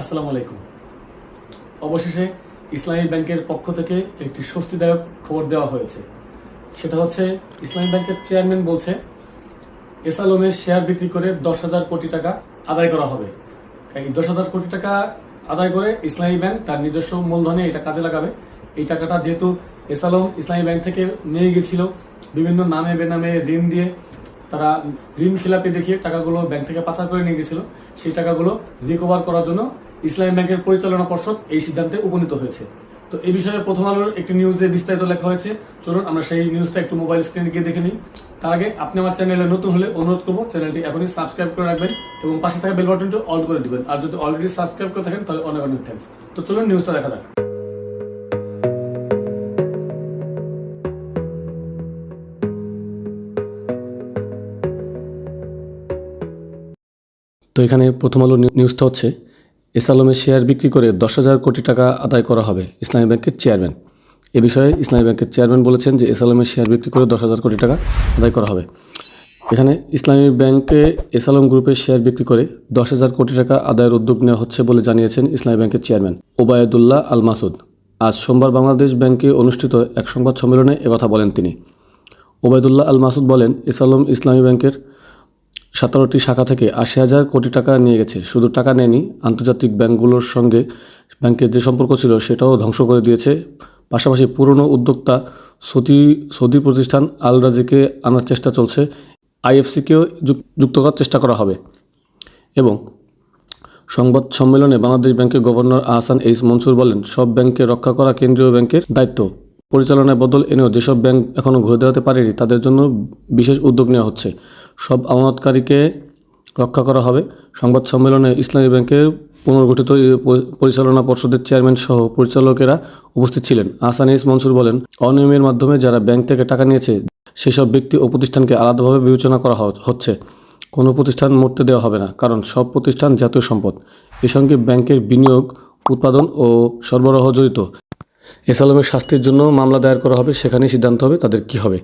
আসসালামু আলাইকুম। অবশেষে ইসলামী ব্যাংকের পক্ষ থেকে একটি স্বস্তিদায়ক খবর দেওয়া হয়েছে। সেটা হচ্ছে, ইসলামী ব্যাংকের চেয়ারম্যান বলছে এসালমের শেয়ার বিক্রি করে দশ হাজার কোটি টাকা আদায় করা হবে। এই দশ হাজার কোটি টাকা আদায় করে ইসলামী ব্যাংক তার নিজস্ব মূলধনে এটা কাজে লাগাবে। এই টাকাটা যেহেতু এসালম ইসলামী ব্যাংক থেকে নিয়ে গেছিল বিভিন্ন নামে বেনামে ঋণ দিয়ে তারা ঋণ খেলাপি দেখিয়ে টাকাগুলো ব্যাংক থেকে পাচার করে নিয়ে গেছিল সেই টাকাগুলো রিকভার করার জন্য ইসলামী ব্যাংকের পরিচালনা পর্ষদ এই সিদ্ধান্তে উপনীত হয়েছে। তো এই বিষয়ে প্রথম আলোর একটি নিউজে বিস্তারিত লেখা হয়েছে। চলুন, আমরা সেই নিউজটা একটু মোবাইল স্ক্রিনে গিয়ে দেখে নিই। তার আগে আপনি আমার চ্যানেলে নতুন হলে অনুরোধ করব চ্যানেলটি এখনই সাবস্ক্রাইব করে রাখবেন এবং পাশে থাকা বেল বাটনটি অল করে দিবেন। আর যদি অলরেডি সাবস্ক্রাইব করে থাকেন, তাহলে অনেক অনেক থ্যাংকস তো চলুন নিউজটা দেখা যাক। তো এখানে প্রথম আলো নিউজটা হচ্ছে এস আলমের শেয়ার বিক্রি করে দশ হাজার কোটি টাকা আদায় করা হবে ইসলামী ব্যাংকের চেয়ারম্যান। এ বিষয়ে ইসলামী ব্যাংকের চেয়ারম্যান বলেছেন যে এসআলমের শেয়ার বিক্রি করে দশ হাজার কোটি টাকা আদায় করা হবে। এখানে ইসলামী ব্যাংকে এসালম গ্রুপের শেয়ার বিক্রি করে দশ হাজার কোটি টাকা আদায়ের উদ্যোগ নেওয়া হচ্ছে বলে জানিয়েছেন ইসলামী ব্যাংকের চেয়ারম্যান ওবায়দুল্লাহ আল মাসুদ আজ সোমবার বাংলাদেশ ব্যাংকে অনুষ্ঠিত এক সংবাদ সম্মেলনে একথা বলেন তিনি। ওবায়দুল্লাহ আল মাসুদ বলেন এস আলম ইসলামী ব্যাংকের সতেরোটি শাখা থেকে আশি হাজার কোটি টাকা নিয়ে গেছে। শুধু টাকা নেয়নি, আন্তর্জাতিক ব্যাংকগুলোর সঙ্গে ব্যাংকের যে সম্পর্ক ছিল সেটাও ধ্বংস করে দিয়েছে। পাশাপাশি পুরনো উদ্যোক্তা সৌদি সৌদি প্রতিষ্ঠান আল রাজিকে আনার চেষ্টা চলছে। আইএফসিকেও যুক্ত করার চেষ্টা করা হবে। এবং সংবাদ সম্মেলনে বাংলাদেশ ব্যাংকের গভর্নর আহসান এইস মনসুর বলেন, সব ব্যাংককে রক্ষা করা কেন্দ্রীয় ব্যাংকের দায়িত্ব। পরিচালনায় বদল এনেও যেসব ব্যাংক এখনও ঘুরে দাঁড়াতে পারেনি, তাদের জন্য বিশেষ উদ্যোগ নেওয়া হচ্ছে। সব আমানতকারীকে রক্ষা করা হবে। সংবাদ সম্মেলনে ইসলামী ব্যাংকের পুনর্গঠিত পরিচালনা পর্ষদের চেয়ারম্যান সহ পরিচালকেরা উপস্থিত ছিলেন। আহসান এইস মনসুর বলেন, অনিয়মের মাধ্যমে যারা ব্যাংক থেকে টাকা নিয়েছে, সেসব ব্যক্তি ও প্রতিষ্ঠানকে আলাদাভাবে বিবেচনা করা হচ্ছে। কোনো প্রতিষ্ঠান মরতে দেওয়া হবে না, কারণ সব প্রতিষ্ঠান জাতীয় সম্পদ। এর সঙ্গে ব্যাংকের বিনিয়োগ, উৎপাদন ও সরবরাহ জড়িত। এসালামের শাস্তির জন্য মামলা দায়ের করা হবে, সেখানেই সিদ্ধান্ত হবে তাদের কি হবে।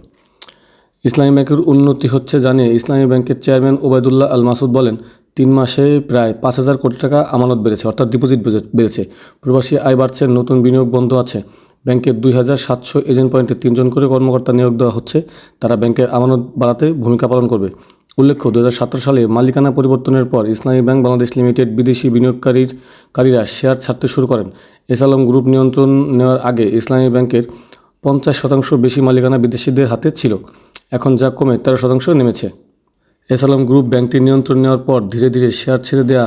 ইসলামী ব্যাংকের উন্নতি হচ্ছে জানিয়ে ইসলামী ব্যাংকের চেয়ারম্যান ওবায়দুল্লাহ আল মাসুদ বলেন, তিন মাসে প্রায় পাঁচ হাজার কোটি টাকা আমানত বেড়েছে, অর্থাৎ ডিপোজিট বেড়েছে। প্রবাসী আয় বাড়ছে, নতুন বিনিয়োগ বন্ধ আছে। ব্যাংকের দুই হাজার সাতশো এজেন্ট পয়েন্টে তিনজন করে কর্মকর্তা নিয়োগ দেওয়া হচ্ছে। তারা ব্যাংকের আমানত বাড়াতে ভূমিকা পালন করবে। উল্লেখ্য দু হাজার সতেরো সালে মালিকানা পরিবর্তনের পর ইসলামী ব্যাংক বাংলাদেশ লিমিটেড বিদেশি বিনিয়োগকারীর কারীরা শেয়ার ছাড়তে শুরু করেন। এসালম গ্রুপ নিয়ন্ত্রণ নেওয়ার আগে ইসলামী ব্যাংকের পঞ্চাশ শতাংশ বেশি মালিকানা বিদেশিদের হাতে ছিল। এখন যা কমে তেরো শতাংশ নেমেছে। এসালাম গ্রুপ ব্যাংকটির নিয়ন্ত্রণ নেওয়ার পর ধীরে ধীরে শেয়ার ছেড়ে দেয়া,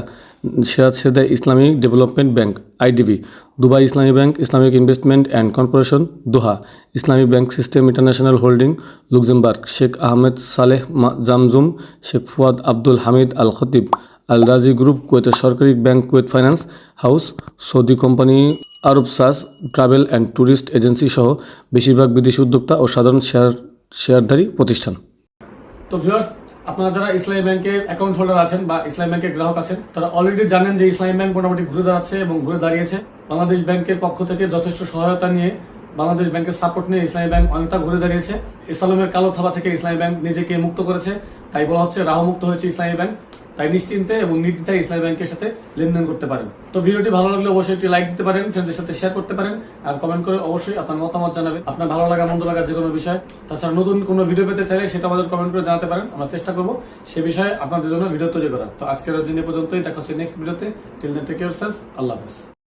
শেয়ার ছেড়ে দেয় Islamic development bank, IDB, Dubai Islami bank, Islamic investment and corporation, Doha Islamic bank system international holding, Luxembourg, Sheikh Ahmed Saleh Jamjoom, Sheikh Fuad Abdul Hamid Al Khatib Al Rajhi group কুয়েতের সরকারি bank Kuwait finance house, Saudi company Arab সাস, travel and tourist agency সহ বেশিরভাগ বিদেশি উদ্যোক্তা ও সাধারণ share শেয়ারধারী প্রতিষ্ঠান। তো viewers আপনারা যারা ইসলামী ব্যাংকের অ্যাকাউন্ট হোল্ডার আছেন বা ইসলামী ব্যাংকের গ্রাহক আছেন, তারা অলরেডি জানেন যে ইসলামী ব্যাংক মোটামুটি ঘুরে দাঁড়াচ্ছে এবং ঘুরে দাঁড়িয়েছে। বাংলাদেশ ব্যাংকের পক্ষ থেকে যথেষ্ট সহায়তা নিয়ে বাংলাদেশ ব্যাংকের সাপোর্ট নিয়ে ইসলামী ব্যাংক অনেকটা ঘুরে দাঁড়িয়েছে। ইসলামের কালো থাবা থেকে ইসলামী ব্যাংক নিজেকে মুক্ত করেছে। তাই বলা হচ্ছে রাহু মুক্ত হয়েছে ইসলামী ব্যাংক। তাই নিশ্চিন্তে এবং নির্দ্বিধায় ইসলামী ব্যাংকের সাথে লেনদেন করতে পারেন। তো ভিডিওটি ভালো লাগলে অবশ্যই একটি লাইক দিতে পারেন ফ্রেন্ডের সাথে শেয়ার করতে পারেন, আর কমেন্ট করে অবশ্যই আপনার মতামত জানাবেন। আপনার ভালো লাগা, মন্দ লাগা যে কোনো বিষয়। তাছাড়া নতুন কোনো ভিডিও পেতে চাইলে সেটা আমাদের কমেন্ট করে জানাতে পারেন। আমরা চেষ্টা করব সে বিষয়ে আপনাদের জন্য ভিডিও তৈরি করা তো আজকের দিন পর্যন্তই। দেখা হচ্ছে নেক্সট ভিডিওতে till then take yourself আল্লাহ হাফেজ।